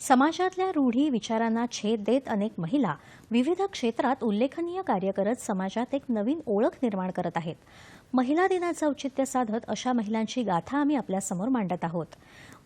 समाजातल्या रूढी विचारांना छेद देत अनेक महिला विविध क्षेत्रात उल्लेखनीय कार्य करत समाजात एक नवीन ओळख निर्माण करत आहेत. महिला दिनाचं औचित्य साधत अशा महिलांची गाथा आम्ही आपल्यासमोर मांडत आहोत.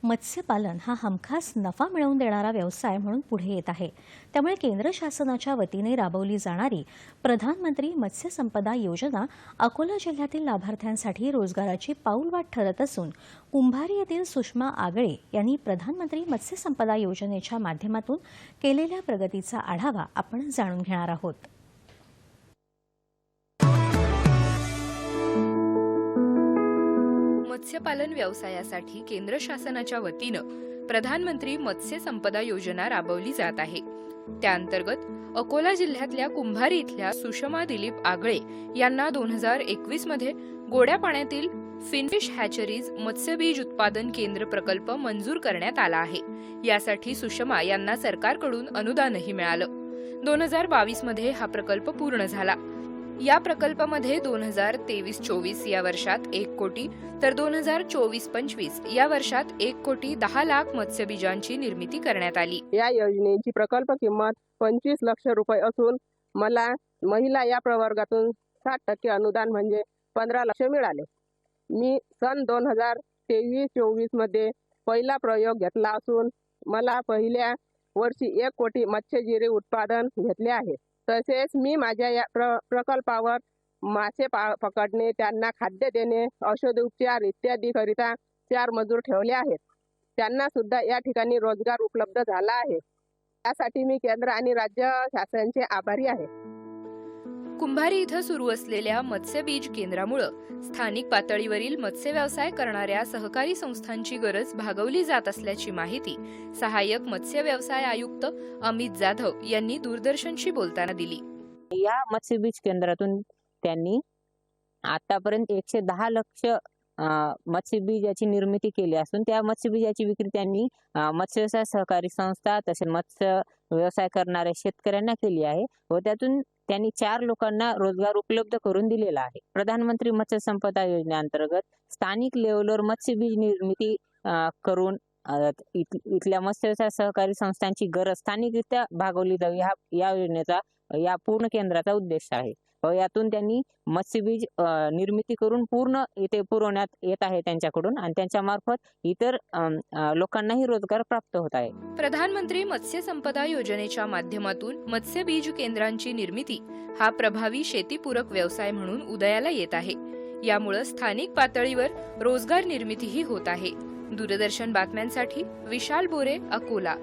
मत्स्यपालन हा हमखास नफा मिळवून देणारा व्यवसाय म्हणून पुढे येत आहे. त्यामुळे केंद्र शासनाच्या वतीने राबवली जाणारी प्रधानमंत्री मत्स्य संपदा योजना अकोला जिल्ह्यातील लाभार्थ्यांसाठी रोजगाराची पाऊलवाट ठरत असून कुंभारी येथील सुषमा आगळे यांनी प्रधानमंत्री मत्स्य संपदा योजनेच्या माध्यमातून केलेल्या प्रगतीचा आढावा आपण जाणून घेणार आहोत. मत्स्यपालन व्यवसायासाठी केंद्र शासनाच्या वतीनं प्रधानमंत्री मत्स्य संपदा योजना राबवली जात आहे. त्याअंतर्गत अकोला जिल्ह्यातल्या कुंभारी इथल्या सुषमा दिलीप आगळे यांना दोन हजार एकवीसमध्ये गोड्या पाण्यातील फिनफिश हॅचरीज मत्स्यबीज उत्पादन केंद्र प्रकल्प मंजूर करण्यात आला आहे. यासाठी सुषमा यांना सरकारकडून अनुदानही मिळालं. दोन हजार बावीसमध्ये हा प्रकल्प पूर्ण झाला. या प्रकल्पामध्ये दोन हजार तेवीस चोवीस या वर्षात एक कोटी तर दोन हजार चोवीस पंचवीस या वर्षात एक कोटी दहा लाख मत्स्यबीजांची निर्मिती करण्यात आली. या योजनेची प्रकल्प किंमत पंचवीस लक्ष रुपये असून मला महिला या प्रवर्गातून साठ टक्के अनुदान म्हणजे पंधरा लक्ष मिळाले. मी सन दोन हजार तेवीस चोवीसमध्ये पहिला प्रयोग घेतला असून मला पहिल्या वर्षी एक कोटी मत्स्यजिरे उत्पादन घेतले आहे. तसेच मी माझ्या या प्र प्रकल्पावर मासे पा पकडणे त्यांना खाद्य देणे औषधोपचार उपचार इत्यादीकरिता चार मजूर ठेवले आहेत. त्यांना सुद्धा या ठिकाणी रोजगार उपलब्ध झाला आहे. त्यासाठी मी केंद्र आणि राज्य शासनाचे आभारी आहे. कुंभारी इथं सुरू असलेल्या मत्स्यबीज केंद्रामुळं स्थानिक पातळीवरील मत्स्य व्यवसाय करणाऱ्या सहकारी संस्थांची गरज भागवली जात असल्याची माहिती सहाय्यक मत्स्य व्यवसाय आयुक्त अमित जाधव यांनी दूरदर्शनशी बोलताना दिली. या मत्स्यबीज केंद्रातून त्यांनी आतापर्यंत एकशे दहा लक्ष मत्स्यबीजाची निर्मिती केली असून त्या मत्स्यबीजाची विक्री त्यांनी मत्स्य व्यवसाय सहकारी संस्था तसेच मत्स्य व्यवसाय करणाऱ्या शेतकऱ्यांना केली आहे व त्यातून त्यांनी चार लोकांना रोजगार उपलब्ध करून दिलेला आहे. प्रधानमंत्री मत्स्य संपदा योजनेअंतर्गत स्थानिक लेवलवर मत्स्यबीज निर्मिती करून इथ- इथल्या मत्स्य व्यवसाय सहकारी संस्थांची गरज स्थानिकरित्या भागवली जावी. हा या योजनेचा या पूर्ण केंद्राचा उद्देश आहे. यातून त्यांनी मत्स्यबीज निर्मिती करून पूर्ण इथे पुरवण्यात येत आहे त्यांच्याकडून आणि त्यांच्या मार्फत इतर लोकांनाही रोजगार प्राप्त होत आहे. प्रधानमंत्री मत्स्य संपदा योजनेच्या माध्यमातून मत्स्यबीज केंद्रांची निर्मिती हा प्रभावी शेतीपूरक व्यवसाय म्हणून उदयाला येत आहे. यामुळं स्थानिक पातळीवर रोजगार निर्मितीही होत आहे. दूरदर्शन बातम्यांसाठी विशाल बोरे अकोला.